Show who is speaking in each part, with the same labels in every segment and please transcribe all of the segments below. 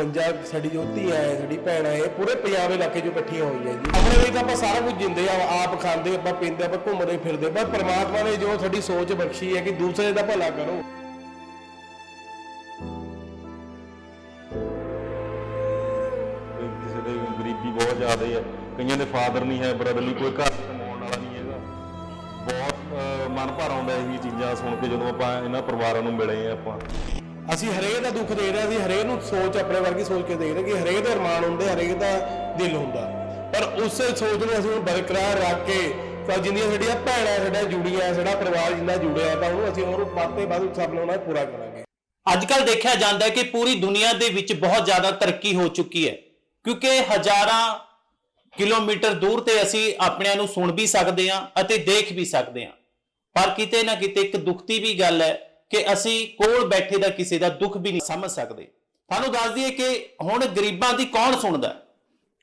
Speaker 1: 51 ਸਾਡੀ ਜੋ ਧੀਆਂ ਹੈ ਸਾਡੀ ਭੈਣਾਂ ਹੈ ਪੂਰੇ ਪੰਜਾਬ ਇਲਾਕੇ ਚ ਇਕੱਠੀਆਂ ਹੋਈਆਂ ਜੀ। ਆਪਣੇ ਲਈ ਤਾਂ ਆਪਾਂ ਸਾਰਾ ਕੁਝ ਜਿੰਦੇ ਆ ਆਪ ਖਾਂਦੇ ਆਪਾਂ ਪੀਂਦੇ ਆਪਾਂ ਘੁੰਮਦੇ ਫਿਰਦੇ ਪਰ ਪ੍ਰਮਾਤਮਾ ਨੇ ਜੋ ਸਾਡੀ ਸੋਚ ਬਖਸ਼ੀ ਹੈ ਕਿ ਦੂਸਰੇ ਦਾ ਭਲਾ ਕਰੋ।
Speaker 2: ਕਿਸੇ ਦੇ ਗਰੀਬੀ ਬਹੁਤ ਜ਼ਿਆਦਾ ਹੈ ਕਈਆਂ ਦੇ ਫਾਦਰ ਨਹੀਂ ਹੈ ਬ੍ਰਦਰ ਨਹੀਂ ਕੋਈ ਘਰ ਕਮਾਉਣ ਵਾਲਾ ਨਹੀਂ ਹੈਗਾ। ਬਹੁਤ ਅਹ, ਮਨ ਭਰ ਆਉਂਦਾ ਇਹ ਚੀਜ਼ਾਂ ਸੁਣ ਕੇ ਜਦੋਂ ਆਪਾਂ ਇਹਨਾਂ ਪਰਿਵਾਰਾਂ ਨੂੰ ਮਿਲੇ ਆ ਆਪਾਂ।
Speaker 1: ਅਸੀਂ ਹਰੇਕ ਦਾ ਦੁੱਖ ਦੇ ਰਹੇ ਅਸੀਂ ਹਰੇਕ ਨੂੰ ਸੋਚ ਆਪਣੇ ਵਰਗੀ ਸੋਚ ਕੇ ਦੇਖ ਰਹੇ ਕਿ ਹਰੇਕ ਦਾ ਅਰਮਾਨ ਹੁੰਦੇ, ਹਰੇਕ ਦਾ ਦਿਲ ਹੁੰਦਾ। ਪਰ ਉਸੇ ਸੋਚ ਨੂੰ ਅਸੀਂ ਬਰਕਰਾਰ ਰੱਖ ਕੇ, ਤਾਂ ਜਿੰਨੀਆਂ ਸਾਡੀਆਂ ਭੈਣਾਂ, ਸਾਡੀਆਂ ਜੁੜੀਆਂ, ਸਾਡਾ ਪਰਿਵਾਰ ਜਿੰਨਾ ਜੁੜਿਆ, ਤਾਂ ਉਹਨੂੰ ਅਸੀਂ ਹੋਰ ਵੱਧ ਤੇ ਵੱਧ ਸਫਲ ਪੂਰਾ ਕਰਾਂਗੇ।
Speaker 3: ਅੱਜ ਕੱਲ ਦੇਖਿਆ ਜਾਂਦਾ ਹੈ ਕਿ ਪੂਰੀ ਦੁਨੀਆ ਦੇ ਵਿੱਚ ਬਹੁਤ ਜ਼ਿਆਦਾ ਤਰੱਕੀ ਹੋ ਚੁੱਕੀ ਹੈ, ਕਿਉਂਕਿ ਹਜ਼ਾਰਾਂ ਕਿਲੋਮੀਟਰ ਦੂਰ ਤੇ ਅਸੀਂ ਆਪਣਿਆਂ ਨੂੰ ਸੁਣ ਵੀ ਸਕਦੇ ਹਾਂ ਅਤੇ ਦੇਖ ਵੀ ਸਕਦੇ ਹਾਂ। ਪਰ ਕਿਤੇ ਨਾ ਕਿਤੇ ਇੱਕ ਦੁਖਤੀ ਵੀ ਗੱਲ ਹੈ ਕਿ ਅਸੀਂ ਕੋਲ ਬੈਠੇ ਦਾ ਕਿਸੇ ਦਾ ਦੁੱਖ ਵੀ ਨਹੀਂ ਸਮਝ ਸਕਦੇ। ਤੁਹਾਨੂੰ ਦੱਸ ਦਈਏ ਕਿ ਹੁਣ ਗਰੀਬਾਂ ਦੀ ਕੌਣ ਸੁਣਦਾ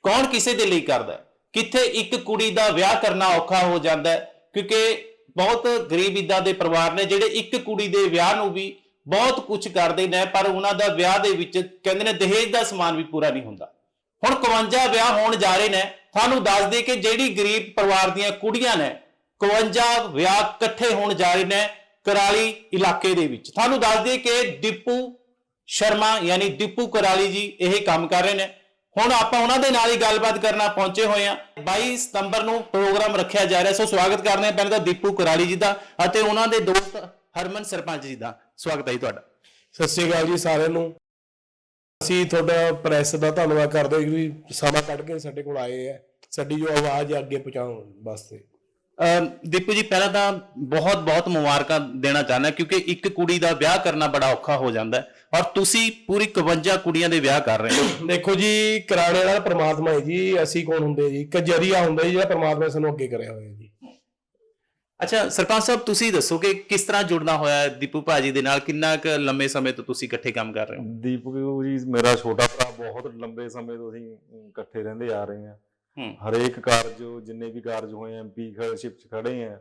Speaker 3: ਕੌਣ ਕਿਸੇ ਦੇ ਲਈ ਕਰਦਾ ਕਿੱਥੇ ਇੱਕ ਕੁੜੀ ਦਾ ਵਿਆਹ ਕਰਨਾ ਔਖਾ ਹੋ ਜਾਂਦਾ ਕਿਉਂਕਿ ਬਹੁਤ ਗਰੀਬ ਇਦਾਂ ਦੇ ਪਰਿਵਾਰ ਨੇ ਜਿਹੜੇ ਇੱਕ ਕੁੜੀ ਦੇ ਵਿਆਹ ਨੂੰ ਵੀ ਬਹੁਤ ਕੁਝ ਕਰਦੇ ਨੇ, ਪਰ ਉਹਨਾਂ ਦਾ ਵਿਆਹ ਦੇ ਵਿੱਚ ਕਹਿੰਦੇ ਨੇ ਦਹੇਜ ਦਾ ਸਮਾਨ ਵੀ ਪੂਰਾ ਨਹੀਂ ਹੁੰਦਾ। ਹੁਣ 51 ਵਿਆਹ ਹੋਣ ਜਾ ਰਹੇ ਨੇ, ਤੁਹਾਨੂੰ ਦੱਸ ਦਈਏ ਕਿ ਜਿਹੜੀ ਗਰੀਬ ਪਰਿਵਾਰ ਦੀਆਂ ਕੁੜੀਆਂ ਨੇ 51 ਵਿਆਹ ਇਕੱਠੇ ਹੋਣ ਜਾ ਰਹੇ ਨੇ ਕਰਾਲੀ ਇਲਾਕੇ ਦੇ ਵਿੱਚ। ਤੁਹਾਨੂੰ ਦੱਸ ਦਈਏ ਕਿ ਦੀਪੂ ਸ਼ਰਮਾ ਯਾਨੀ ਦੀਪੂ ਕਰਾਲੀ ਜੀ ਇਹ ਕੰਮ ਕਰ ਰਹੇ ਨੇ। ਹੁਣ ਆਪਾਂ ਉਹਨਾਂ ਦੇ ਨਾਲ ਹੀ ਗੱਲਬਾਤ ਕਰਨਾ ਪਹੁੰਚੇ ਹੋਏ ਆ 22 ਸਤੰਬਰ ਨੂੰ ਪ੍ਰੋਗਰਾਮ ਰੱਖਿਆ ਜਾ ਰਿਹਾ। ਸੋ ਸਵਾਗਤ ਕਰਦੇ ਹਾਂ ਪਹਿਲਾਂ ਤਾਂ ਦੀਪੂ ਕਰਾਲੀ ਜੀ ਦਾ ਅਤੇ ਉਹਨਾਂ ਦੇ ਦੋਸਤ ਹਰਮਨ ਸਰਪੰਚ ਜੀ ਦਾ। ਸਵਾਗਤ ਹੈ ਜੀ ਤੁਹਾਡਾ।
Speaker 1: ਸਤਿ ਸ਼੍ਰੀ ਅਕਾਲ ਜੀ ਸਾਰਿਆਂ ਨੂੰ। ਅਸੀਂ ਤੁਹਾਡਾ ਪ੍ਰੈਸ ਦਾ ਧੰਨਵਾਦ ਕਰਦੇ ਹਾਂ ਕਿ ਵੀ ਸਮਾਂ ਕੱਢ ਕੇ ਸਾਡੇ ਕੋਲ ਆਏ ਹੈ। ਸਾਡੀ ਜੋ ਆਵਾਜ਼ ਹੈ ਅੱਗੇ ਪਹੁੰਚਾਉਣ ਵਾਸਤੇ।
Speaker 3: ਦੀਪੂ ਜੀ ਪਹਿਲਾਂ ਤਾਂ ਬਹੁਤ ਬਹੁਤ ਮੁਬਾਰਕਾਂ ਦੇਣਾ ਚਾਹੁੰਦਾ ਕਿਉਂਕਿ ਇੱਕ ਕੁੜੀ ਦਾ ਵਿਆਹ ਕਰਨਾ ਬੜਾ ਔਖਾ ਹੋ ਜਾਂਦਾ ਔਰ ਤੁਸੀਂ ਪੂਰੀ 51 ਕੁੜੀਆਂ ਦੇ ਵਿਆਹ ਕਰ ਰਹੇ ਹੋ।
Speaker 1: ਦੇਖੋ ਜੀ ਕਰਾਣੇ ਵਾਲਾ ਪ੍ਰਮਾਤਮਾ ਹੈ ਜੀ ਅਸੀਂ ਕੌਣ ਹੁੰਦੇ ਜੀ? ਇੱਕ ਜਰੀਆ ਹੁੰਦਾ ਜੀ ਜਿਹੜਾ ਪ੍ਰਮਾਤਮਾ ਨੇ ਸਾਨੂੰ ਅੱਗੇ ਕਰਿਆ ਹੋਇਆ ਜੀ।
Speaker 3: ਅੱਛਾ ਸਰਪੰਚ ਸਾਹਿਬ ਤੁਸੀਂ ਦੱਸੋ ਕਿ ਕਿਸ ਤਰ੍ਹਾਂ ਜੁੜਨਾ ਹੋਇਆ ਹੈ ਦੀਪੂ ਭਾਜੀ ਦੇ ਨਾਲ? ਕਿੰਨਾ ਕੁ ਲੰਮੇ ਸਮੇਂ ਤੋਂ ਤੁਸੀਂ ਇਕੱਠੇ ਕੰਮ ਕਰ ਰਹੇ ਹੋ?
Speaker 2: ਦੀਪਕ ਜੀ ਮੇਰਾ ਛੋਟਾ ਭਰਾ ਬਹੁਤ ਲੰਬੇ ਸਮੇਂ ਤੋਂ ਅਸੀਂ ਇਕੱਠੇ ਰਹਿੰਦੇ ਆ ਰਹੇ ਹੂੰ। ਹਰੇਕ ਕਾਰਜ ਜਿੰਨੇ ਵੀ ਕਾਰਜ ਹੋਏ ਐਮਪੀ ਸ਼ਿਪ ਚ ਖੜੇ ਆ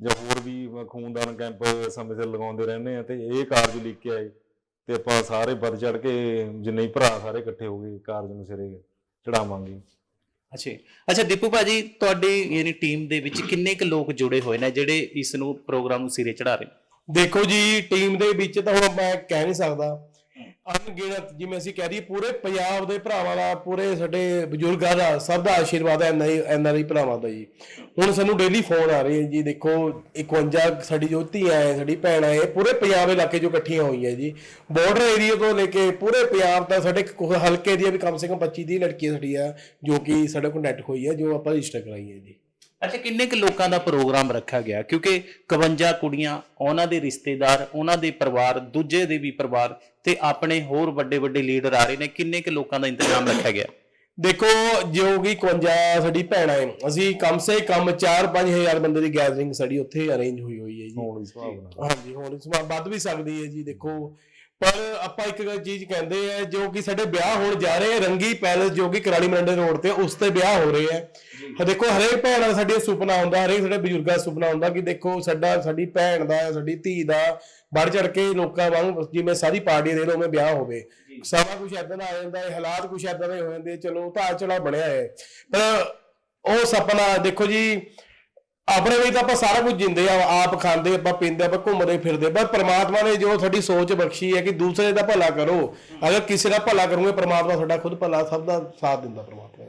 Speaker 2: ਜਾਂ ਹੋਰ ਵੀ ਖੂਨਦਾਨ ਕੈਂਪ ਸਮੇਂ ਸਿਰ ਲਗਾਉਂਦੇ ਰਹਿੰਦੇ ਆ ਤੇ ਇਹ ਕਾਰਜ ਲਿਖ ਕੇ ਆਏ ਤੇ ਆਪਾਂ ਸਾਰੇ ਵੱਧ ਚੜ ਕੇ ਜਿੰਨੇ ਭਰਾ ਸਾਰੇ ਇਕੱਠੇ ਹੋ ਗਏ ਕਾਰਜ ਨੂੰ ਸਿਰੇ ਚੜਾਵਾਂਗੇ
Speaker 3: ਅੱਛਾ ਅੱਛਾ ਦੀਪੂ ਭਾਜੀ ਤੁਹਾਡੀ ਯਾਨੀ ਟੀਮ ਦੇ ਵਿੱਚ ਕਿੰਨੇ ਕੁ ਲੋਕ ਜੁੜੇ ਹੋਏ ਨੇ ਜਿਹੜੇ ਇਸ ਨੂੰ ਪ੍ਰੋਗਰਾਮ ਨੂੰ ਸਿਰੇ ਚੜਾ ਰਹੇ
Speaker 1: ਦੇਖੋ ਜੀ ਟੀਮ ਦੇ ਵਿੱਚ ਤਾਂ ਹੁਣ ਮੈਂ ਕਹਿ ਨਹੀਂ ਸਕਦਾ। ਅਣਗਿਣਤ, ਜਿਵੇਂ ਅਸੀਂ ਕਹਿ ਦਈਏ ਪੂਰੇ ਪੰਜਾਬ ਦੇ ਭਰਾਵਾਂ ਦਾ, ਪੂਰੇ ਸਾਡੇ ਬਜ਼ੁਰਗਾਂ ਦਾ ਸਭ ਦਾ ਆਸ਼ੀਰਵਾਦ ਹੈ ਐਨਆਈ ਐਨਆਰਆਈ ਭਰਾਵਾਂ ਦਾ ਜੀ। ਹੁਣ ਸਾਨੂੰ ਡੇਲੀ ਫੋਨ ਆ ਰਹੇ ਹੈ ਜੀ, ਦੇਖੋ 51 ਸਾਡੀ ਜੋ ਧੀਆਂ ਹੈ, ਸਾਡੀ ਭੈਣਾਂ ਹੈ ਪੂਰੇ ਪੰਜਾਬ ਇਲਾਕੇ 'ਚੋਂ ਇਕੱਠੀਆਂ ਹੋਈਆਂ ਜੀ। ਬਾਰਡਰ ਏਰੀਆ ਤੋਂ ਲੈ ਕੇ ਪੂਰੇ ਪੰਜਾਬ ਦਾ ਸਾਡੇ ਹਲਕੇ ਦੀਆਂ ਵੀ ਕਮ ਸੇ ਕਮ 25 30 ਲੜਕੀਆਂ ਸਾਡੀਆਂ, ਜੋ ਕਿ ਸਾਡੇ ਕੋਲ ਨੈਟ ਹੋਈ ਹੈ, ਜੋ ਆਪਾਂ ਰਜਿਸਟਰ ਕਰਾਈ ਹੈ ਜੀ।
Speaker 3: ਅੱਛਾ ਕਿੰਨੇ ਕੁ ਲੋਕਾਂ ਦਾ ਪ੍ਰੋਗਰਾਮ ਰੱਖਿਆ ਗਿਆ? ਕਿਉਂਕਿ 51 ਕੁੜੀਆਂ ਉਹਨਾਂ ਦੇ ਰਿਸ਼ਤੇਦਾਰ ਉਹਨਾਂ ਦੇ ਪਰਿਵਾਰ ਦੂਜੇ ਦੇ ਵੀ ਪਰਿਵਾਰ ਤੇ ਆਪਣੇ ਹੋਰ ਵੱਡੇ ਵੱਡੇ ਲੀਡਰ ਆ ਰਹੇ ਨੇ। ਕਿੰਨੇ ਕੁ ਲੋਕਾਂ ਦਾ ਇੰਤਜ਼ਾਮ ਰੱਖਿਆ ਗਿਆ?
Speaker 1: ਦੇਖੋ ਜੋ ਕਿ 51 ਸਾਡੀ ਭੈਣਾਂ ਹੈ ਅਸੀਂ ਕਮ ਸੇ ਕਮ 4-5000 ਬੰਦੇ ਦੀ ਗੈਦਰਿੰਗ ਸਾਡੀ ਉੱਥੇ ਅਰੇਂਜ ਹੋਈ ਹੋਈ ਹੈ ਜੀ।
Speaker 2: ਹੋਣ ਸੁਭਾਵਨਾ।
Speaker 1: ਹਾਂਜੀ ਹੁਣ ਵਾਰ ਵੱਧ ਵੀ ਸਕਦੀ ਹੈ ਜੀ। ਦੇਖੋ ਪਰ ਆਪਾਂ ਇੱਕ ਗੱਲ ਚੀਜ਼ ਕਹਿੰਦੇ ਆ ਜੋ ਕਿ ਸਾਡੇ ਵਿਆਹ ਹੋਣ ਜਾ ਰਹੇ ਆ ਰੰਗੀ ਪੈਲਸ ਜੋ ਕਿ ਕਰਾਲੀ ਮੰਡੇ ਰੋਡ ਤੇ ਉਸ ਤੇ ਵਿਆਹ ਹੋ ਰਹੇ ਆ। ਹਾਂ ਦੇਖੋ ਹਰੇਕ ਭੈਣ ਦਾ ਸਾਡੀ ਸੁਪਨਾ ਹੁੰਦਾ ਹਰੇਕ ਸਾਡੇ ਬਜ਼ੁਰਗਾਂ ਦਾ ਸੁਪਨਾ ਹੁੰਦਾ ਕਿ ਦੇਖੋ ਸਾਡਾ ਸਾਡੀ ਭੈਣ ਦਾ ਸਾਡੀ ਧੀ ਦਾ ਵੱਧ ਚੜ ਕੇ ਲੋਕਾਂ ਵਾਂਗ ਜਿਵੇਂ ਸਾਰੀ ਪਾਰਟੀ ਦੇ ਲੋ ਮੈਂ ਵਿਆਹ ਹੋਵੇ। ਸਮਾਂ ਕੁਛ ਏਦਾਂ ਦਾ ਆ ਜਾਂਦਾ ਹੈ ਹਾਲਾਤ ਕੁਛ ਏਦਾਂ ਦੇ ਹੋ ਜਾਂਦੇ ਚਲੋ ਤਾਂ ਚੜਾ ਬਣਿਆ ਹੈ। ਪਰ ਉਹ ਸੁਪਨਾ ਦੇਖੋ ਜੀ ਆਪਣੇ ਲਈ ਤਾਂ ਆਪਾਂ ਸਾਰਾ ਕੁਝ ਜਿੰਦੇ ਆ, ਆਪ ਖਾਂਦੇ, ਆਪਾਂ ਪੀਂਦੇ, ਆਪਾਂ ਘੁੰਮਦੇ ਫਿਰਦੇ, ਪਰ ਪ੍ਰਮਾਤਮਾ ਨੇ ਜੋ ਸਾਡੀ ਸੋਚ ਬਖਸ਼ੀ ਹੈ ਕਿ ਦੂਸਰੇ ਦਾ ਭਲਾ ਕਰੋ। ਅਗਰ ਕਿਸੇ ਦਾ ਭਲਾ ਕਰੋਗੇ, ਪ੍ਰਮਾਤਮਾ ਤੁਹਾਡਾ ਖੁਦ ਭਲਾ ਸਭ ਦਾ ਸਾਥ ਦਿੰਦਾ ਪ੍ਰਮਾਤਮਾ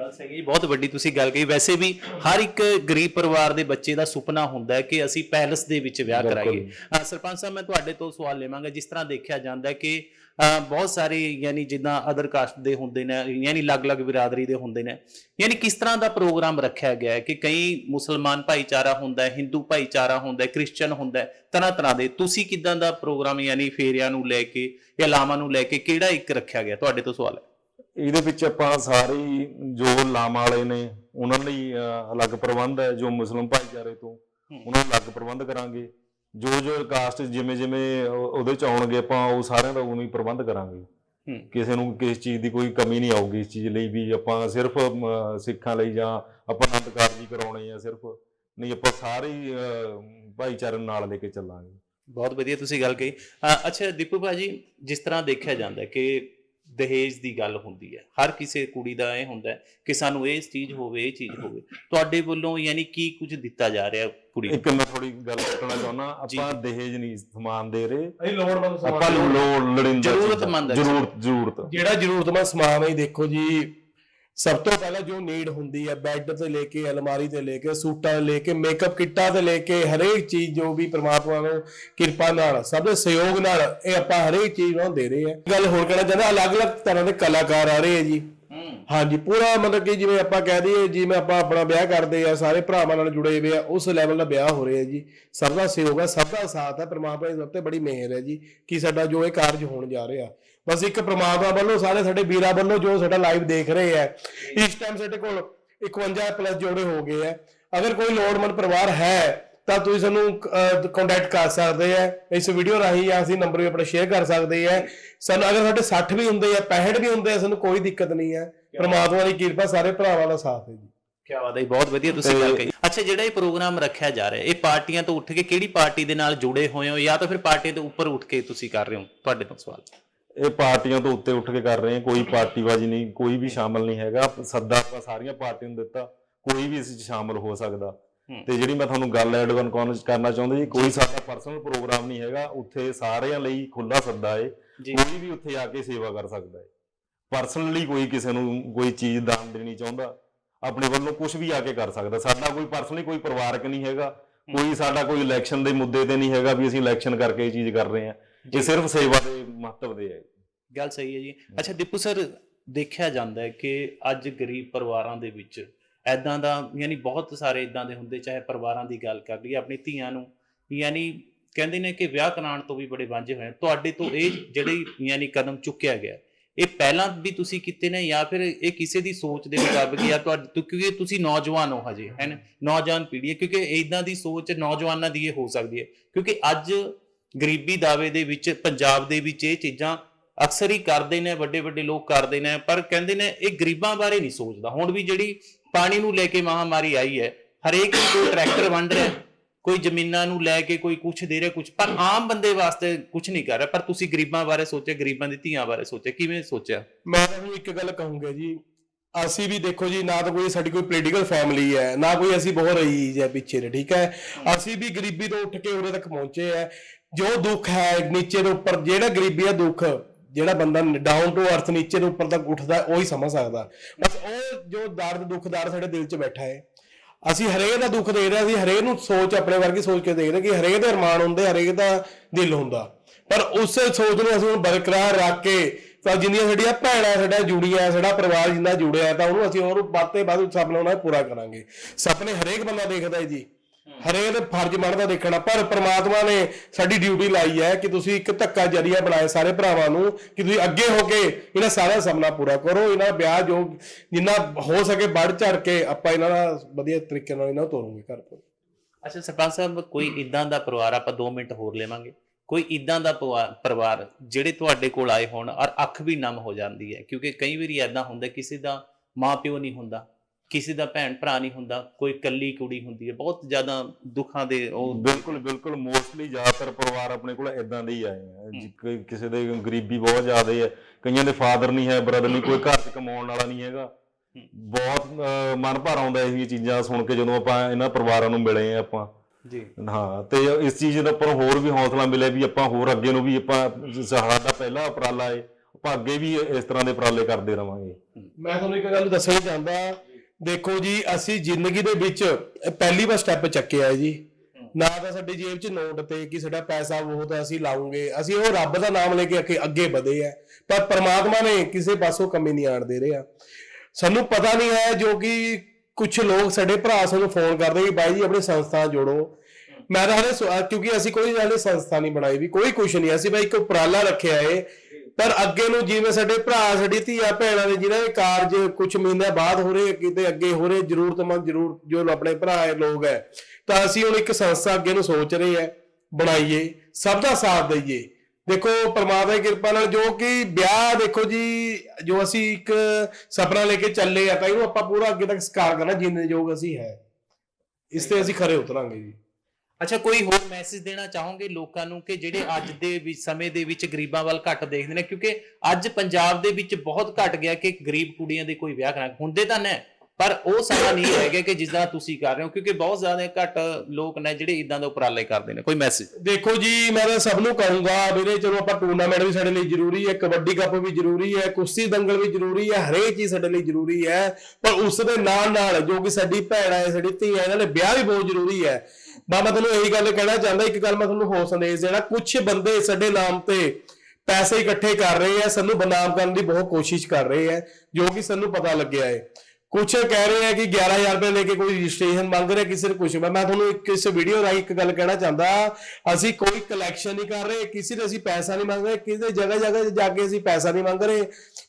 Speaker 3: ਗੱਲ ਸਹੀ ਹੈ, ਬਹੁਤ ਵੱਡੀ ਤੁਸੀਂ ਗੱਲ ਕਹੀ। ਵੈਸੇ ਵੀ ਹਰ ਇੱਕ ਗਰੀਬ ਪਰਿਵਾਰ ਦੇ ਬੱਚੇ ਦਾ ਸੁਪਨਾ ਹੁੰਦਾ ਹੈ ਕਿ ਅਸੀਂ ਪੈਲਸ ਦੇ ਵਿੱਚ ਵਿਆਹ ਕਰਾਈਏ। ਸਰਪੰਚ ਸਾਹਿਬ ਮੈਂ ਤੁਹਾਡੇ ਤੋਂ ਸਵਾਲ ਲਵਾਂਗਾ ਜਿਸ ਤਰ੍ਹਾਂ ਦੇਖਿਆ ਜਾਂਦਾ ਹੈ ਕਿ ਅਹ ਬਹੁਤ ਸਾਰੇ ਯਾਨੀ ਜਿੱਦਾਂ ਅਦਰ ਕਾਸਟ ਦੇ ਹੁੰਦੇ ਨੇ ਯਾਨੀ ਅਲੱਗ-ਅਲੱਗ ਬਿਰਾਦਰੀ ਦੇ ਹੁੰਦੇ ਨੇ ਯਾਨੀ ਕਿਸ ਤਰ੍ਹਾਂ ਦਾ ਪ੍ਰੋਗਰਾਮ ਰੱਖਿਆ ਗਿਆ ਹੈ ਕਿ ਕਈ ਮੁਸਲਮਾਨ ਭਾਈਚਾਰਾ ਹੁੰਦਾ ਹੈ ਹਿੰਦੂ ਭਾਈਚਾਰਾ ਹੁੰਦਾ ਹੈ ਕ੍ਰਿਸਚੀਅਨ ਹੁੰਦਾ ਹੈ ਤਰ੍ਹਾਂ ਤਰ੍ਹਾਂ ਦੇ। ਤੁਸੀਂ ਕਿਦਾਂ ਦਾ ਪ੍ਰੋਗਰਾਮ ਯਾਨੀ ਫੇਰਿਆਂ ਨੂੰ ਲੈ ਕੇ ਜਾਂ ਲਾਵਾਂ ਨੂੰ ਲੈ ਕੇ ਕਿਹੜਾ ਇੱਕ ਰੱਖਿਆ ਗਿਆ? ਤੁਹਾਡੇ ਤੋਂ ਸਵਾਲ ਹੈ।
Speaker 2: ਇਹਦੇ ਵਿੱਚ ਆਪਾਂ ਸਾਰੇ ਹੀ ਜੋ ਲਾਮ ਵਾਲੇ ਨੇ ਉਹਨਾਂ ਲਈ ਅਲੱਗ ਪ੍ਰਬੰਧ ਹੈ ਜੋ ਮੁਸਲਮ ਭਾਈਚਾਰੇ ਤੋਂ ਉਹਨਾਂ ਨੂੰ ਅਲੱਗ ਪ੍ਰਬੰਧ ਕਰਾਂਗੇ। ਜੋ ਜੋ ਕਾਸਟ ਜਿਵੇਂ ਜਿਵੇਂ ਉਹ- ਉਹਦੇ ਚ ਆਉਣਗੇ ਆਪਾਂ ਉਹ ਸਾਰਿਆਂ ਦਾ ਉਵੇਂ ਹੀ ਪ੍ਰਬੰਧ ਕਰਾਂਗੇ। ਕਿਸੇ ਨੂੰ ਕਿਸੇ ਚੀਜ਼ ਦੀ ਕੋਈ ਕਮੀ ਨਹੀਂ ਆਊਗੀ ਇਸ ਚੀਜ਼ ਲਈ ਵੀ ਆਪਾਂ ਸਿਰਫ ਸਿੱਖਾਂ ਲਈ ਜਾਂ ਆਪਾਂ ਆਨੰਦ ਕਾਰਜ ਕਰਾਉਣੇ ਆ ਸਿਰਫ। ਨਹੀਂ ਆਪਾਂ ਸਾਰੇ ਭਾਈਚਾਰੇ ਨਾਲ ਲੈ ਕੇ ਚੱਲਾਂਗੇ।
Speaker 3: ਬਹੁਤ ਵਧੀਆ ਤੁਸੀਂ ਗੱਲ ਕਹੀ। ਅੱਛਾ ਦੀਪੂ ਭਾਜੀ ਜਿਸ ਤਰ੍ਹਾਂ ਦੇਖਿਆ ਜਾਂਦਾ ਕਿ ਦਹੇਜ ਦੀ ਗੱਲ ਹੁੰਦੀ ਹੈ। ਹਰ ਕਿਸੇ ਕੁੜੀ ਦਾ ਇਹ ਹੁੰਦਾ ਹੈ ਕਿ ਸਾਨੂੰ ਇਹ ਚੀਜ਼ ਹੋਵੇ ਇਹ ਚੀਜ਼ ਹੋਵੇ। ਤੁਹਾਡੇ ਵੱਲੋਂ ਯਾਨੀ ਕੀ ਕੁਝ ਦਿੱਤਾ ਜਾ ਰਿਹਾ ਕੁੜੀ ਨੂੰ?
Speaker 2: ਇੱਕ ਮੈਂ ਥੋੜੀ ਗੱਲ ਕਰਨਾ ਚਾਹੁੰਦਾ ਆਪਾਂ ਦਹੇਜ ਨਹੀਂ ਸਮਾਨ ਦੇ ਰਹੇ।
Speaker 1: ਅਸੀਂ ਲੋੜਵੰਦ
Speaker 2: ਆਪਾਂ ਲੋੜ ਲੜਿੰਦਾ
Speaker 3: ਜ਼ਰੂਰਤਮੰਦ।
Speaker 2: ਜ਼ਰੂਰਤ ਜ਼ਰੂਰਤ।
Speaker 1: ਜਿਹੜਾ ਜ਼ਰੂਰਤਮੰਦ ਸਮਾਨ ਹੈ ਦੇਖੋ ਜੀ ਸਭ ਤੋਂ ਪਹਿਲਾਂ ਜੋ ਨੀਡ ਹੁੰਦੀ ਹੈ ਬੈੱਡ ਤੋਂ ਲੈ ਕੇ ਅਲਮਾਰੀ ਤੋਂ ਲੈ ਕੇ ਸੂਟਾਂ ਤੋਂ ਲੈ ਕੇ ਮੇਕਅਪ ਕਿੱਟਾਂ ਤੋਂ ਲੈ ਕੇ ਹਰੇਕ ਚੀਜ਼ ਜੋ ਵੀ ਪ੍ਰਮਾਤਮਾ ਨੂੰ ਕਿਰਪਾ ਨਾਲ ਸਭ ਦੇ ਸਹਿਯੋਗ ਨਾਲ ਇਹ ਆਪਾਂ ਹਰੇਕ ਚੀਜ਼ ਨੂੰ ਦੇ ਰਹੇ ਹਾਂ। ਗੱਲ ਹੋਰ ਕਹਿਣਾ ਚਾਹੁੰਦਾ ਅਲੱਗ-ਅਲੱਗ ਤਰ੍ਹਾਂ ਦੇ ਕਲਾਕਾਰ ਆ ਰਹੇ ਹੈ ਜੀ। ਹਾਂਜੀ ਪੂਰਾ ਮਤਲਬ ਕਿ ਜਿਵੇਂ ਆਪਾਂ ਕਹਿ ਦਈਏ ਜਿਵੇਂ ਆਪਾਂ ਆਪਣਾ ਵਿਆਹ ਕਰਦੇ ਆ ਸਾਰੇ ਭਰਾਵਾਂ ਨਾਲ ਜੁੜੇ ਹੋਏ ਆ ਉਸ ਲੈਵਲ ਦਾ ਵਿਆਹ ਹੋ ਰਿਹਾ ਜੀ। ਸਭ ਦਾ ਸਹਿਯੋਗ ਹੈ ਸਭ ਦਾ ਸਾਥ ਹੈ ਪ੍ਰਮਾਤਮਾ ਦੀ ਸਭ ਤੇ ਬੜੀ ਮਿਹਰ ਹੈ ਜੀ ਕਿ ਸਾਡਾ ਜੋ ਇਹ ਕਾਰਜ ਹੋਣ ਜਾ ਰਿਹਾ। ਬਸ ਇੱਕ ਪ੍ਰਮਾਤਮਾ ਵੱਲੋਂ ਸਾਰੇ ਸਾਡੇ ਵੀਰਾਂ ਵੱਲੋਂ ਜੋ ਸਾਡਾ ਲਾਈਵ ਦੇਖ ਰਹੇ ਆ ਇਸ ਟਾਈਮ ਸਾਡੇ ਕੋਲ 51 ਪਲੱਸ ਜੋੜੇ ਹੋ ਗਏ ਆ ਅਗਰ ਕੋਈ ਲੋੜਵੰਦ ਪਰਿਵਾਰ ਹੈ ਤਾਂ ਤੁਸੀਂ ਸਾਨੂੰ ਕੰਟੈਕਟ ਕਰ ਸਕਦੇ ਆ ਇਸ ਵੀਡੀਓ ਰਾਹੀਂ ਜਾਂ ਅਸੀਂ ਨੰਬਰ ਵੀ ਆਪਣਾ ਸ਼ੇਅਰ ਕਰ ਸਕਦੇ ਆ ਸਾਨੂੰ ਅਗਰ ਸਾਡੇ 60 ਵੀ ਹੁੰਦੇ ਆ 65 ਵੀ ਹੁੰਦੇ ਆ ਸਾਨੂੰ ਕੋਈ ਦਿੱਕਤ ਨਹੀਂ ਹੈ। ਪ੍ਰਮਾਤਮਾ ਦੀ ਕਿਰਪਾ ਸਾਰੇ ਭਰਾਵਾਂ ਦਾ ਸਾਥ ਹੈ ਜੀ।
Speaker 3: ਕੀ ਬਾਤ ਹੈ ਬਹੁਤ ਵਧੀਆ ਤੁਸੀਂ ਗੱਲ ਕਹੀ। ਅੱਛਾ ਜਿਹੜਾ ਇਹ ਪ੍ਰੋਗਰਾਮ ਰੱਖਿਆ ਜਾ ਰਿਹਾ ਇਹ ਪਾਰਟੀਆਂ ਤੋਂ ਉੱਠ ਕੇ ਕਿਹੜੀ ਪਾਰਟੀ ਦੇ ਨਾਲ ਜੁੜੇ ਹੋਏ ਹੋ ਜਾਂ ਤਾਂ ਫਿਰ ਪਾਰਟੀ ਦੇ ਉੱਪਰ ਉੱਠ ਕੇ ਤੁਸੀਂ ਕਰ ਰਹੇ ਹੋ? ਤੁਹਾਡੇ ਤੋਂ ਸਵਾਲ।
Speaker 2: ਇਹ ਪਾਰਟੀਆਂ ਤੋਂ ਉੱਤੇ ਉੱਠ ਕੇ ਕਰ ਰਹੇ ਹਾਂ ਕੋਈ ਪਾਰਟੀਬਾਜ਼ੀ ਨਹੀਂ ਕੋਈ ਵੀ ਸ਼ਾਮਲ ਨਹੀਂ ਹੈਗਾ। ਸੱਦਾ ਆਪਾਂ ਸਾਰੀਆਂ ਪਾਰਟੀਆਂ ਨੂੰ ਦਿੱਤਾ ਕੋਈ ਵੀ ਇਸ ਵਿੱਚ ਸ਼ਾਮਲ ਹੋ ਸਕਦਾ। ਤੇ ਜਿਹੜੀ ਮੈਂ ਤੁਹਾਨੂੰ ਗੱਲ ਐਡ ਕਰਨਾ ਚਾਹੁੰਦਾ ਜੀ ਕੋਈ ਸਾਡਾ ਪਰਸਨਲ ਪ੍ਰੋਗਰਾਮ ਨਹੀਂ ਹੈਗਾ ਉੱਥੇ ਸਾਰਿਆਂ ਲਈ ਖੁੱਲਾ ਸੱਦਾ ਏ। ਕੋਈ ਵੀ ਉੱਥੇ ਆ ਕੇ ਸੇਵਾ ਕਰ ਸਕਦਾ ਹੈ ਪਰਸਨਲੀ ਕੋਈ ਕਿਸੇ ਨੂੰ ਕੋਈ ਚੀਜ਼ ਦਾਨ ਦੇਣੀ ਚਾਹੁੰਦਾ ਆਪਣੇ ਵੱਲੋਂ ਕੁਝ ਵੀ ਆ ਕੇ ਕਰ ਸਕਦਾ। ਸਾਡਾ ਕੋਈ ਪਰਸਨਲੀ ਕੋਈ ਪਰਿਵਾਰਕ ਨਹੀਂ ਹੈਗਾ ਕੋਈ ਸਾਡਾ ਕੋਈ ਇਲੈਕਸ਼ਨ ਦੇ ਮੁੱਦੇ ਤੇ ਨਹੀਂ ਹੈਗਾ ਵੀ ਅਸੀਂ ਇਲੈਕਸ਼ਨ ਕਰਕੇ ਇਹ ਚੀਜ਼ ਕਰ ਰਹੇ ਹਾਂ। ਇਹ ਸਿਰਫ ਸੇਵਾ ਦੇ ਮਹੱਤਵ ਦੇ ਹੈ।
Speaker 3: ਗੱਲ ਸਹੀ ਹੈ ਜੀ। ਅੱਛਾ ਦੀਪੂ ਸਰ ਦੇਖਿਆ ਜਾਂਦਾ ਹੈ ਕਿ ਅੱਜ ਗਰੀਬ ਪਰਿਵਾਰਾਂ ਦੇ ਵਿੱਚ ਐਦਾਂ ਦਾ ਯਾਨੀ ਬਹੁਤ ਸਾਰੇ ਇਦਾਂ ਦੇ ਹੁੰਦੇ ਚਾਹੇ ਪਰਿਵਾਰਾਂ ਦੀ ਗੱਲ ਕਰ ਲਈਏ ਆਪਣੀ ਧੀਆਂ ਨੂੰ ਯਾਨੀ ਕਹਿੰਦੇ ਨੇ ਕਿ ਵਿਆਹ ਕਰਾਉਣ ਤੋਂ ਵੀ ਬੜੇ ਵਾਂਝੇ ਹੋਏ। ਤੁਹਾਡੇ ਤੋਂ ਇਹ ਜਿਹੜੀ ਯਾਨੀ ਕਦਮ ਚੁੱਕਿਆ ਗਿਆ ਇਹ ਪਹਿਲਾਂ ਵੀ ਤੁਸੀਂ ਕੀਤੇ ਨੇ ਜਾਂ ਫਿਰ ਇਹ ਕਿਸੇ ਦੀ ਸੋਚ ਦੇ ਮੁਤਾਬਕ ਜਾਂ ਤੁਹਾਡੇ ਕਿਉਂਕਿ ਤੁਸੀਂ ਨੌਜਵਾਨ ਹੋ ਹਜੇ ਹੈ ਨਾ? ਨੌਜਵਾਨ ਪੀੜ੍ਹੀ ਹੈ ਕਿਉਂਕਿ ਇਦਾਂ ਦੀ ਸੋਚ ਨੌਜਵਾਨਾਂ ਦੀ ਇਹ ਹੋ ਸਕਦੀ ਹੈ। ਕਿਉਂਕਿ ਅੱਜ ਗਰੀਬੀ ਦਾਵੇ ਦੇ ਵਿੱਚ, ਪੰਜਾਬ ਦੇ ਵਿੱਚ ਇਹ ਚੀਜ਼ਾਂ ਅਕਸਰ ਹੀ ਕਰਦੇ ਨੇ ਵੱਡੇ ਵੱਡੇ ਲੋਕ ਕਰਦੇ ਨੇ, ਪਰ ਕਹਿੰਦੇ ਨੇ ਇਹ ਗਰੀਬਾਂ ਬਾਰੇ ਨਹੀਂ ਸੋਚਦਾ। ਹੁਣ ਵੀ ਜਿਹੜੀ ਪਾਣੀ ਨੂੰ ਲੈ ਕੇ ਮਹਾਮਾਰੀ ਆਈ ਹੈ, ਹਰੇਕ ਕੋਈ ਟਰੈਕਟਰ ਵੰਡ ਰਿਹਾ, ਕੋਈ ਜ਼ਮੀਨਾਂ ਨੂੰ ਲੈ ਕੇ ਕੋਈ ਕੁਝ ਦੇ ਰਿਹਾ ਕੁਝ ਪਰ ਆਮ ਬੰਦੇ ਵਾਸਤੇ ਕੁਝ ਨਹੀਂ ਕਰ ਰਿਹਾ। ਪਰ ਤੁਸੀਂ ਗਰੀਬਾਂ ਬਾਰੇ ਸੋਚਿਆ, ਗਰੀਬਾਂ ਦੀ ਧੀਆਂ ਬਾਰੇ ਸੋਚਿਆ, ਕਿਵੇਂ ਸੋਚਿਆ?
Speaker 1: ਮੈਂ ਤੁਹਾਨੂੰ ਇੱਕ ਗੱਲ ਕਹੂੰਗਾ ਜੀ, ਅਸੀਂ ਵੀ ਦੇਖੋ ਜੀ, ਨਾ ਤਾਂ ਕੋਈ ਸਾਡੀ ਕੋਈ ਪੋਲੀਟੀਕਲ ਫੈਮਿਲੀ ਹੈ, ਨਾ ਕੋਈ ਅਸੀਂ ਬਹੁਤ ਰਈਜ ਹੈ ਪਿੱਛੇ ਦੇ, ਠੀਕ ਹੈ? ਅਸੀਂ ਵੀ ਗਰੀਬੀ ਤੋਂ ਉੱਠ ਕੇ ਉਰੇ ਤੱਕ ਪਹੁੰਚੇ ਹੈ। ਜੋ ਦੁੱਖ ਹੈ ਨੀਚੇ ਦੇ ਉੱਪਰ, ਜਿਹੜਾ ਗਰੀਬੀ ਦਾ ਦੁੱਖ, ਜਿਹੜਾ ਬੰਦਾ ਡਾਊਨ ਟੂ ਅਰਥ ਨੀਚੇ ਦੇ ਉੱਪਰ ਤੱਕ ਉੱਠਦਾ ਉਹੀ ਸਮਝ ਸਕਦਾ। ਬਸ ਉਹ ਜੋ ਦਰਦ, ਦੁੱਖਦਾਰ ਸਾਡੇ ਦਿਲ 'ਚ ਬੈਠਾ ਹੈ। ਅਸੀਂ ਹਰੇਕ ਦਾ ਦੁੱਖ ਦੇਖਦੇ ਹਾਂ, ਅਸੀਂ ਹਰੇਕ ਨੂੰ ਸੋਚ ਆਪਣੇ ਵਰਗੀ ਸੋਚ ਕੇ ਦੇਖਦੇ ਹਾਂ ਕਿ ਹਰੇਕ ਦੇ ਅਰਮਾਨ ਹੁੰਦੇ, ਹਰੇਕ ਦਾ ਦਿਲ ਹੁੰਦਾ। ਪਰ ਉਸੇ ਸੋਚ ਨੂੰ ਅਸੀਂ ਹੁਣ ਬਰਕਰਾਰ ਰੱਖ ਕੇ, ਤਾਂ ਜਿੰਨੀਆਂ ਸਾਡੀਆਂ ਭੈਣਾਂ, ਸਾਡਾ ਜੁੜੀਆਂ, ਸਾਡਾ ਪਰਿਵਾਰ ਜਿੰਨਾ ਜੁੜਿਆ ਤਾਂ ਉਹਨੂੰ ਅਸੀਂ ਉਹਨੂੰ ਵੱਧ ਤੇ ਵੱਧ ਸਪਨਾ ਉਹਨਾਂ ਦੇ ਪੂਰਾ ਕਰਾਂਗੇ। ਸਪਨੇ ਹਰੇਕ ਬੰਦਾ ਦੇਖਦਾ ਹੈ ਜੀ। ਹਰੇਕ ਦੇ ਫਰਜ਼ ਬਣਦਾ ਦੇਖਣਾ ਪਰ ਪ੍ਰਮਾਤਮਾ ਨੇ ਸਾਡੀ ਡਿਊਟੀ ਲਾਈ ਹੈ ਕਿ ਤੁਸੀਂ ਇੱਕ ਧੱਕਾ ਜਰੀਆ ਬਣਾਏ ਸਾਰੇ ਭਰਾਵਾਂ ਨੂੰ ਕਿ ਤੁਸੀਂ ਅੱਗੇ ਹੋ ਕੇ ਇਹਨਾਂ ਸਾਰਾ ਸੁਪਨਾ ਪੂਰਾ ਕਰੋ ਇਹਨਾਂ ਵਿਆਹ ਜੋ ਜਿੰਨਾ ਹੋ ਸਕੇ ਵੱਧ ਚੜ ਕੇ ਆਪਾਂ ਇਹਨਾਂ ਦਾ ਵਧੀਆ ਤਰੀਕੇ ਨਾਲ ਇਹਨਾਂ ਨੂੰ ਤੋਰੂਗੇ ਘਰ ਤੋਂ
Speaker 3: ਅੱਛਾ ਸਰਪੰਚ ਸਾਹਿਬ ਕੋਈ ਇਦਾਂ ਦਾ ਪਰਿਵਾਰ ਆਪਾਂ 2 ਮਿੰਟ ਹੋਰ ਲਵਾਂਗੇ। ਕੋਈ ਇਦਾਂ ਦਾ ਪਰਿਵਾ- ਪਰਿਵਾਰ ਜਿਹੜੇ ਤੁਹਾਡੇ ਕੋਲ ਆਏ ਹੋਣ ਔਰ ਅੱਖ ਵੀ ਨਮ ਹੋ ਜਾਂਦੀ ਹੈ ਕਿਉਂਕਿ ਕਈ ਵਾਰੀ ਐਦਾਂ ਹੁੰਦਾ ਕਿਸੇ ਦਾ ਮਾਪਿਓ ਨਹੀਂ ਹੁੰਦਾ। ਕਿਸੇ ਦਾ ਭੈਣ ਭਰਾ ਨਹੀਂ ਹੁੰਦਾ ਕੋਈ ਕੱਲੀ ਕੁੜੀ ਹੁੰਦੀ ਹੈ ਬਹੁਤ ਜ਼ਿਆਦਾ ਦੁੱਖਾਂ ਦੇ ਉਹ
Speaker 2: ਬਿਲਕੁਲ ਬਿਲਕੁਲ ਮੋਸਟਲੀ ਜ਼ਿਆਦਾਤਰ ਪਰਿਵਾਰ ਆਪਣੇ ਕੋਲ ਇਦਾਂ ਦੇ ਹੀ ਆਏ ਆ। ਕਿਸੇ ਦੇ ਗਰੀਬੀ ਬਹੁਤ ਜ਼ਿਆਦਾ ਹੈ ਕਈਆਂ ਦੇ ਫਾਦਰ ਨਹੀਂ ਹੈ ਬ੍ਰਦਰ ਨਹੀਂ ਕੋਈ ਘਰ 'ਚ ਕਮਾਉਣ ਵਾਲਾ ਨਹੀਂ ਹੈਗਾ। ਬਹੁਤ ਮਨ ਭਰ ਆਉਂਦਾ ਇਹ ਚੀਜ਼ਾਂ ਸੁਣ ਕੇ ਜਦੋਂ ਆਪਾਂ ਇਹਨਾਂ ਪਰਿਵਾਰਾਂ ਨੂੰ ਮਿਲੇ ਆ ਆਪਾਂ।
Speaker 3: ਜੀ।
Speaker 2: ਹਾਂ ਤੇ ਇਸ ਚੀਜ਼ ਦਾ ਉੱਪਰ ਹੋਰ ਵੀ ਹੌਸਲਾ ਮਿਲਿਆ ਵੀ ਆਪਾਂ ਹੋਰ ਅੱਗੇ ਨੂੰ ਵੀ ਆਪਾਂ ਸਾਡਾ ਪਹਿਲਾ ਉਪਰਾਲਾ ਹੈ ਆਪਾਂ ਅੱਗੇ ਵੀ ਇਸ ਤਰ੍ਹਾਂ ਦੇ ਉਪਰਾਲੇ ਕਰਦੇ ਰਵਾਂਗੇ।
Speaker 1: ਮੈਂ ਤੁਹਾਨੂੰ ਇੱਕ ਗੱਲ ਦੱਸਣਾ ਚਾਹੁੰਦਾ ਦੇਖੋ ਜੀ, ਅਸੀਂ ਜ਼ਿੰਦਗੀ ਦੇ ਵਿੱਚ ਪਹਿਲੀ ਵਾਰ ਸਟੈਪ ਚੱਕਿਆ ਹੈ ਜੀ। ਨਾ ਤਾਂ ਸਾਡੀ ਜੇਬ 'ਚ ਨੋਟ ਤੇ ਕਿ ਸਾਡਾ ਪੈਸਾ ਬਹੁਤ ਹੈ ਅਸੀਂ ਲਾਉਂਗੇ। ਅਸੀਂ ਉਹ ਰੱਬ ਦਾ ਨਾਮ ਲੈ ਕੇ ਅੱਗੇ ਵਧੇ ਆ। ਪਰ ਪ੍ਰਮਾਤਮਾ ਨੇ ਕਿਸੇ ਪਾਸੋਂ ਕਮੀ ਨਹੀਂ ਆਣ ਦੇ ਰਿਹਾ ਸਾਨੂੰ ਪਤਾ ਨਹੀਂ ਹੈ ਜੋ ਕਿ ਕੁਝ ਲੋਕ ਸਾਡੇ ਭਰਾ ਸਾਨੂੰ ਫੋਨ ਕਰਦੇ ਕਿ ਬਾਈ ਜੀ, ਆਪਣੀ ਸੰਸਥਾ ਜੋੜੋ। ਮੈਂ ਤਾਂ ਹਲੇ ਕਿਉਂਕਿ ਅਸੀਂ ਕੋਈ ਹਲੇ ਸੰਸਥਾ ਨਹੀਂ ਬਣਾਈ ਵੀ, ਕੋਈ ਕੁਝ ਨਹੀਂ। ਅਸੀਂ ਬਈ ਇੱਕ ਉਪਰਾਲਾ ਰੱਖਿਆ ਏ ਪਰ ਅੱਗੇ ਨੂੰ ਜਿਵੇਂ ਸਾਡੇ ਭਰਾ, ਸਾਡੀ ਧੀਆ ਭੈਣਾਂ ਦੇ ਜਿਹਨਾਂ ਦੇ ਕਾਰਜ ਕੁਝ ਮਹੀਨਿਆਂ ਬਾਅਦ ਹੋ ਰਹੇ ਕਿਤੇ ਅੱਗੇ ਹੋ ਰਹੇ, ਜ਼ਰੂਰਤਮੰਦ ਜ਼ਰੂਰ ਜੋ ਆਪਣੇ ਭਰਾ ਹੈ, ਲੋਕ ਹੈ, ਤਾਂ ਅਸੀਂ ਹੁਣ ਇੱਕ ਸੰਸਥਾ ਅੱਗੇ ਨੂੰ ਸੋਚ ਰਹੇ ਹੈ ਬਣਾਈਏ, ਸਭ ਦਾ ਸਾਥ ਦਈਏ। ਦੇਖੋ, ਪਰਮਾਤਮਾ ਦੀ ਕਿਰਪਾ ਨਾਲ ਜੋ ਕਿ ਵਿਆਹ ਦੇਖੋ ਜੀ, ਜੋ ਅਸੀਂ ਇੱਕ ਸਪਨਾ ਲੈ ਕੇ ਚੱਲੇ ਆ, ਤਾਂ ਇਹਨੂੰ ਆਪਾਂ ਪੂਰਾ ਅੱਗੇ ਤੱਕ ਸਕਾਰ ਕਰਨਾ ਜਿੰਨੇ ਯੋਗ ਅਸੀਂ ਹੈ। ਇਸ ਤੇ ਅਸੀਂ ਖਰੇ ਉਤਰਾਂਗੇ ਜੀ।
Speaker 3: ਅੱਛਾ, ਕੋਈ ਹੋਰ ਮੈਸੇਜ ਦੇਣਾ ਚਾਹੋਗੇ ਲੋਕਾਂ ਨੂੰ ਕਿ ਜਿਹੜੇ ਅੱਜ ਦੇ ਵੀ ਸਮੇਂ ਦੇ ਵਿੱਚ ਗਰੀਬਾਂ ਵੱਲ ਘੱਟ ਦੇਖਦੇ ਨੇ? ਕਿਉਂਕਿ ਅੱਜ ਪੰਜਾਬ ਦੇ ਵਿੱਚ ਬਹੁਤ ਘਟ ਗਿਆ ਕਿ ਗਰੀਬ ਕੁੜੀਆਂ ਦੇ ਕੋਈ ਵਿਆਹ ਕਰਾ ਹੁੰਦੇ ਤਾਂ ਨੇ, ਪਰ ਉਹ ਸਮਾਂ ਨਹੀਂ ਰਹਿ ਗਿਆ ਕਿ ਜਿਸ ਤਰ੍ਹਾਂ ਤੁਸੀਂ ਕਰ ਰਹੇ ਹੋ, ਕਿਉਂਕਿ ਬਹੁਤ ਜ਼ਿਆਦਾ ਘੱਟ ਲੋਕ ਨੇ ਜਿਹੜੇ ਇਦਾਂ ਦੇ ਉਪਰਾਲੇ ਕਰਦੇ ਨੇ। ਕੋਈ ਮੈਸੇਜ
Speaker 1: ਦੇਖੋ ਜੀ, ਮੈਂ ਤਾਂ ਸਭ ਨੂੰ ਕਹੂੰਗਾ ਵੀਰੇ, ਚਲੋ ਆਪਾਂ ਟੂਰਨਾਮੈਂਟ ਵੀ ਸਾਡੇ ਲਈ ਜ਼ਰੂਰੀ ਹੈ, ਕਬੱਡੀ ਕੱਪ ਵੀ ਜ਼ਰੂਰੀ ਹੈ, ਕੁਸ਼ਤੀ ਦੰਗਲ ਵੀ ਜ਼ਰੂਰੀ ਹੈ, ਹਰੇਕ ਚੀਜ਼ ਸਾਡੇ ਲਈ ਜ਼ਰੂਰੀ ਹੈ, ਪਰ ਉਸ ਦੇ ਨਾਲ ਨਾਲ ਜੋ ਕਿ ਸਾਡੀ ਭੈਣਾਂ ਹੈ, ਸਾਡੀ ਧੀਆਂ ਇਹਨਾਂ ਦੇ ਵਿਆਹ ਵੀ ਬਹੁਤ ਜ਼ਰੂਰੀ ਹੈ। ਮੈਂ ਮੈਂ ਤੁਹਾਨੂੰ ਇਹੀ ਗੱਲ ਕਹਿਣਾ ਚਾਹੁੰਦਾ, ਇੱਕ ਗੱਲ ਮੈਂ ਤੁਹਾਨੂੰ ਹੋਰ ਸੰਦੇਸ਼ ਦੇਣਾ ਕੁਝ ਬੰਦੇ ਸਾਡੇ ਨਾਮ ਤੇ ਪੈਸੇ ਇਕੱਠੇ ਕਰ ਰਹੇ ਆ, ਸਾਨੂੰ ਬਦਨਾਮ ਕਰਨ ਦੀ ਬਹੁਤ ਕੋਸ਼ਿਸ਼ ਕਰ ਰਹੇ ਆ, ਜੋ ਕਿ ਸਾਨੂੰ ਪਤਾ ਲੱਗਿਆ ਹੈ ਕੁਝ ਕਹਿ ਰਹੇ ਆ ਕਿ 11000 ਰੁਪਏ ਲੈ ਕੇ ਕੋਈ ਰਜਿਸਟ੍ਰੇਸ਼ਨ ਮੰਗ ਰਿਹਾ, ਕਿਸੇ ਨੂੰ ਕੁਝ ਮੈਂ ਤੁਹਾਨੂੰ ਇੱਕ ਇਸ ਵੀਡੀਓ ਰਾਹੀਂ ਇੱਕ ਗੱਲ ਕਹਿਣਾ ਚਾਹੁੰਦਾ, ਅਸੀਂ ਕੋਈ ਕਲੈਕਸ਼ਨ ਨਹੀਂ ਕਰ ਰਹੇ, ਕਿਸੇ ਦੇ ਅਸੀਂ ਪੈਸਾ ਨਹੀਂ ਮੰਗ ਰਹੇ, ਕਿਸੇ ਜਗ੍ਹਾ ਜਗ੍ਹਾ ਜਾ ਕੇ ਅਸੀਂ ਪੈਸਾ ਨਹੀਂ ਮੰਗ ਰਹੇ।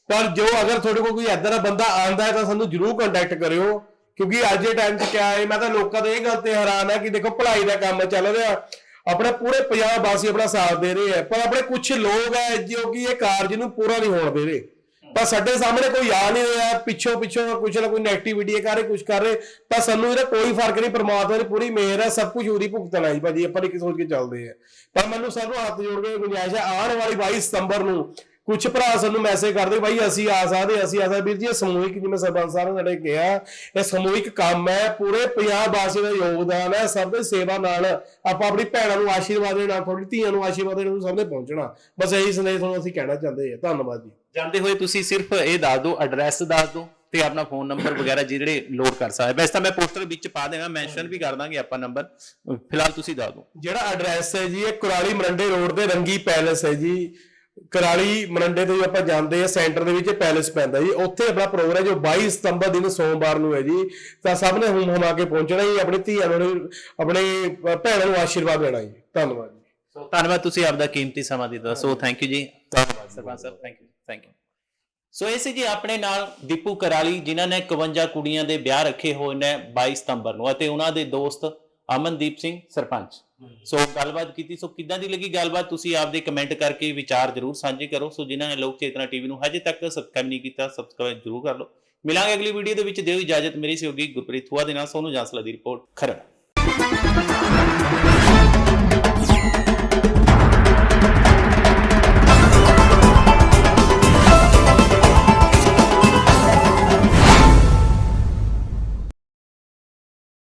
Speaker 1: ਪਰ ਜੋ ਅਗਰ ਤੁਹਾਡੇ ਕੋਲ ਕੋਈ ਏਦਾਂ ਦਾ ਬੰਦਾ ਆਂਦਾ ਹੈ ਤਾਂ ਸਾਨੂੰ ਜਰੂਰ ਕੰਟੈਕਟ ਕਰਿਓ। ਕਿਉਂਕਿ ਅੱਜ ਦੇ ਟਾਈਮ 'ਚ ਕਿਆ ਹੈ, ਮੈਂ ਤਾਂ ਲੋਕਾਂ ਦੇ ਇਹ ਗੱਲ ਤੇ ਹੈਰਾਨ ਹੈ ਕਿ ਦੇਖੋ ਭਲਾਈ ਦਾ ਕੰਮ ਚੱਲ ਰਿਹਾ। ਆਪਣੇ ਪੂਰੇ ਪੰਜਾਬ ਵਾਸੀ ਆਪਣਾ ਸਾਥ ਦੇ ਰਹੇ ਹੈ ਪਰ ਆਪਣੇ ਕੁਝ ਲੋਕ ਹੈ ਜੋ ਕਿ ਇਹ ਕਾਰਜ ਨੂੰ ਪੂਰਾ ਨਹੀਂ ਹੋਣ ਦੇ ਰਹੇ। ਪਰ ਸਾਡੇ ਸਾਹਮਣੇ ਕੋਈ ਆ ਨਹੀਂ ਰਿਹਾ, ਪਿੱਛੋਂ ਪਿੱਛੋਂ ਕੁਛ ਨਾ ਕੋਈ ਨੈਗੇਟਿਵਿਟੀ ਕਰ ਰਹੇ ਕੁਝ ਕਰ ਰਹੇ। ਪਰ ਸਾਨੂੰ ਇਹਦਾ ਕੋਈ ਫ਼ਰਕ ਨਹੀਂ, ਪਰਮਾਤਮਾ ਦੀ ਪੂਰੀ ਮਿਹਰ ਹੈ ਸਭ ਕੁਝ ਉਹਦੀ ਭੁਗਤਣਾ ਹੈ ਜੀ ਭਾਜੀ, ਆਪਾਂ ਇੱਕ ਸੋਚ ਕੇ ਚੱਲਦੇ ਆ। ਪਰ ਮੈਨੂੰ ਸਭ ਨੂੰ ਹੱਥ ਜੋੜ ਕੇ ਗੁੰਜਾਇਸ਼ ਹੈ ਆਉਣ ਵਾਲੀ 22 ਸਤੰਬਰ ਨੂੰ ਕੁਝ ਭਰਾ ਸਾਨੂੰ ਮੈਸੇਜ ਕਰਦੇ ਬਾਈ ਅਸੀਂ ਆ ਸਕਦੇ ਅਸੀਂ ਆ। ਸਕਦੇ ਵੀਰ ਜੀ ਇਹ ਸਮੂਹਿਕ ਜਿਵੇਂ ਸਰਪੰਚ ਸਾਹਿਬ ਨੇ ਕਿਹਾ ਇਹ ਸਮੂਹਿਕ ਕੰਮ ਹੈ ਪੂਰੇ ਪੰਜਾਬ ਵਾਸੀ ਦਾ ਯੋਗਦਾਨ ਹੈ ਸਭ ਦੇ ਸੇਵਾ ਨਾਲ ਆਪਾਂ ਆਪਣੀ ਭੈਣਾਂ ਨੂੰ ਆਸ਼ੀਰਵਾਦ ਦੇਣਾ ਤੁਹਾਡੀ ਧੀਆਂ ਨੂੰ ਆਸ਼ੀਰਵਾਦ ਦੇਣਾ ਸਭ ਨੇ ਪਹੁੰਚਣਾ। ਬਸ ਇਹੀ ਸੰਦੇਸ਼ ਤੁਹਾਨੂੰ ਅਸੀਂ ਕਹਿਣਾ ਚਾਹੁੰਦੇ ਹਾਂ। ਧੰਨਵਾਦ ਜੀ।
Speaker 3: ਜਾਂਦੇ ਹੋਏ ਤੁਸੀਂ ਸਿਰਫ ਇਹ ਦੱਸ ਦਿਓ ਐਡਰੈਸ ਦੱਸ ਦਿਓ ਤੇ ਆਪਣਾ ਫੋਨ ਨੰਬਰ ਵਗੈਰਾ ਜਿਹੜੇ ਲੋਡ ਕਰ ਸਕਦੇ। ਵੈਸੇ ਤਾਂ ਮੈਂ ਪੋਸਟਰ ਵਿੱਚ ਪਾ ਦੇਣਾ ਮੈਂਸ਼ਨ ਵੀ ਕਰ ਦਾਂਗੇ ਆਪਾਂ ਨੰਬਰ ਫਿਲਹਾਲ ਤੁਸੀਂ ਦੱਸ ਦਿਓ।
Speaker 1: ਜਿਹੜਾ ਐਡਰੈਸ ਹੈ ਜੀ ਇਹ ਕੁਰਾਲੀ ਮਰੰਡੇ ਰੋਡ ਤੇ ਰੰਗੀ ਪੈਲੇਸ ਹੈ ਜੀ। ਕੁਰਾਲੀ ਮਰੰਡੇ ਤੋਂ ਆਪਾਂ ਜਾਂਦੇ ਆ ਸੈਂਟਰ ਦੇ ਵਿੱਚ ਪੈਲੇਸ ਪੈਂਦਾ ਜੀ। ਉੱਥੇ ਆਪਣਾ ਪ੍ਰੋਗਰਾਮ ਹੈ ਜੋ 22 ਸਤੰਬਰ ਦਿਨ ਸੋਮਵਾਰ ਨੂੰ ਹੈ ਜੀ। ਤਾਂ ਸਭ ਨੇ ਹੁਮ ਹੁਮਾ ਕੇ ਪਹੁੰਚਣਾ ਜੀ ਆਪਣੀ ਧੀਆਂ ਨੂੰ ਆਪਣੇ ਭੈਣਾਂ ਨੂੰ ਆਸ਼ੀਰਵਾਦ ਦੇਣਾ ਜੀ। ਧੰਨਵਾਦ ਜੀ।
Speaker 3: ਸੋ ਧੰਨਵਾਦ ਤੁਸੀਂ ਆਪਦਾ ਕੀਮਤੀ ਸਮਾਂ ਦਿੱਤਾ। ਸੋ ਥੈਂਕ ਯੂ ਜੀ। ਧੰਨਵਾਦ ਸਰਪੰਚ ਸਾਹਿਬ thank you thank you so ਇਹ ਸੀ ਜੀ ਆਪਣੇ ਨਾਲ ਦੀਪੂ ਕਰਾਲੀ ਜਿਨ੍ਹਾਂ ਨੇ 51 ਕੁੜੀਆਂ ਦੇ ਵਿਆਹ ਰੱਖੇ ਹੋਏ ਨੇ 22 ਸਤੰਬਰ ਨੂੰ ਅਤੇ ਉਹਨਾਂ ਦੇ ਦੋਸਤ ਅਮਨਦੀਪ ਸਿੰਘ ਸਰਪੰਚ। ਸੋ ਗੱਲਬਾਤ ਕੀਤੀ ਸੋ ਕਿੱਦਾਂ ਦੀ ਲੱਗੀ ਗੱਲਬਾਤ? ਤੁਸੀਂ ਆਪਦੇ ਕਮੈਂਟ ਕਰਕੇ ਵਿਚਾਰ ਜ਼ਰੂਰ ਸਾਂਝੇ ਕਰੋ। ਸੋ ਜਿਨ੍ਹਾਂ ਨੇ ਲੋਕ ਚੇਤਨਾ ਟੀਵੀ ਨੂੰ ਹਜੇ ਤੱਕ ਸਬਸਕ੍ਰਾਈਬ ਨਹੀਂ ਕੀਤਾ ਸਬਸਕ੍ਰਾਈਬ ਜ਼ਰੂਰ ਕਰ ਲਓ। ਮਿਲਾਂਗੇ ਅਗਲੀ ਵੀਡੀਓ ਦੇ ਵਿੱਚ। ਦਿਓ ਇਜਾਜ਼ਤ। ਮੇਰੀ ਸਹਿਯੋਗੀ ਗੁਰਪ੍ਰੀਤ ਥੁਆ ਦੇ ਨਾਲ ਸੋਨੂੰ ਜਾਂਸਲਾ ਦੀ ਰਿਪੋਰਟ ਖਰੜ।